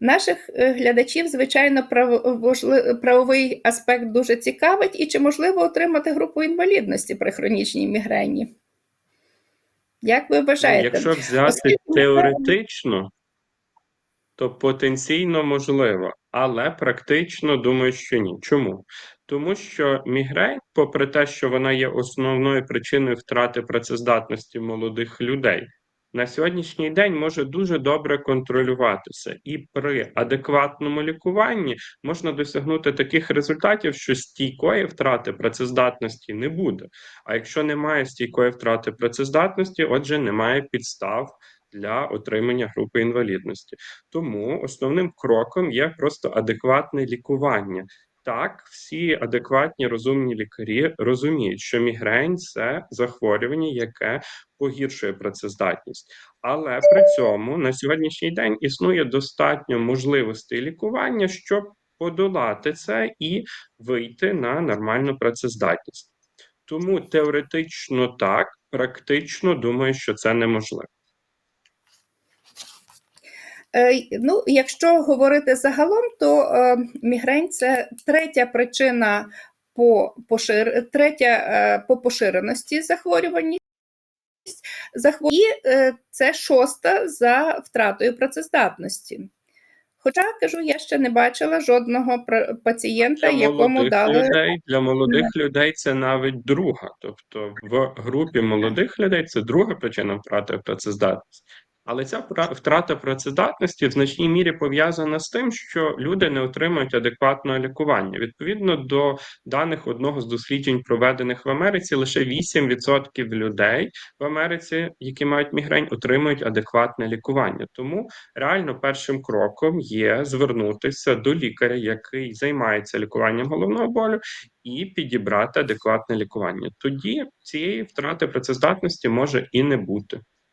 Наших е, глядачів, звичайно, правовий аспект дуже цікавить, і чи можливо отримати групу інвалідності при хронічній мігрені? Як ви вважаєте? якщо взяти Оскільки теоретично, то потенційно можливо, але практично думаю, що ні. Чому? Тому що мігрень, попри те, що вона є основною причиною втрати працездатності молодих людей, на сьогоднішній день може дуже добре контролюватися, і при адекватному лікуванні можна досягнути таких результатів, що стійкої втрати працездатності не буде. А якщо немає стійкої втрати працездатності, отже, немає підстав для отримання групи інвалідності. Тому основним кроком є просто адекватне лікування. Так, всі адекватні розумні лікарі розуміють, що мігрень це захворювання, яке погіршує працездатність. Але при цьому на сьогоднішній день існує достатньо можливостей лікування, щоб подолати це і вийти на нормальну працездатність. Тому теоретично так, практично думаю, що це неможливо. Е, Ну, якщо говорити загалом, то е, мігрень це третя причина по, пошир... третя, е, по поширеності захворюваність. Захвор... І це шоста за втратою працездатності. Хоча, кажу, я ще не бачила жодного пацієнта, Для якому дали. людей, для молодих людей це навіть друга. Тобто в групі молодих людей це друга причина втрати працездатності. Але ця втрата працездатності в значній мірі пов'язана з тим, що люди не отримують адекватного лікування. Відповідно до даних одного з досліджень, проведених в Америці, лише 8% людей в Америці, які мають мігрень, отримують адекватне лікування. Тому реально першим кроком є звернутися до лікаря, який займається лікуванням головного болю, і підібрати адекватне лікування. Тоді цієї втрати працездатності може і не бути.